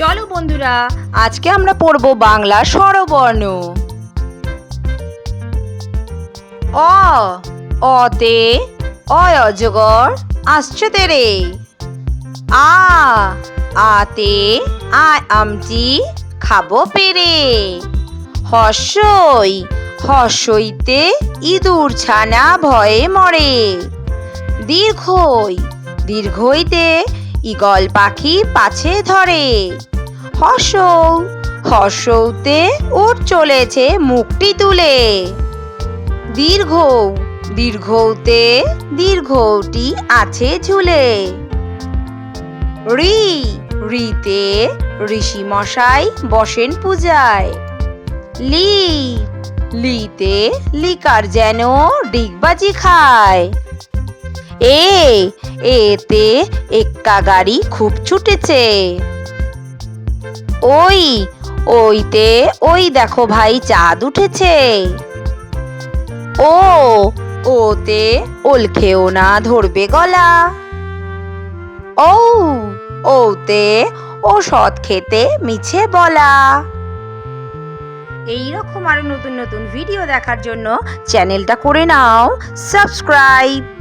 চলো বন্ধুরা, আজকে আমরা পড়ব বাংলা স্বরবর্ণ। অ, অতে অজগর, আসছে তেরে। আ, আতে, আয় আমটি, খাব পেরে। হর্ষই হর্ষইতে ইঁদুর ছানা ভয়ে মরে। দীর্ঘই, দীর্ঘইতে ইগল পাখি পাছে ধরে। হর্ষৌ, হর্ষৌতে উঠ চলেছে মুখটি তুলে। দীর্ঘ, দীর্ঘতে দীর্ঘটি আছে ঝুলে। রি, রিতে ঋষি মশাই বসেন পূজায়। লি, লিতে লিকার যেন ডিগবাজি খায়। এ এতে এক্কা গাড়ি খুব ছুটেছে। ওই, ওইতে, ওই দেখো ভাই চাঁদ উঠেছে। ও, ওতে ওল খেও না ধরবে গলা। ও, ওতে ও সৎ খেতে মিছে বলা। এই রকম আরও নতুন নতুন ভিডিও দেখার জন্য চ্যানেলটা করে নাও, সাবস্ক্রাইব।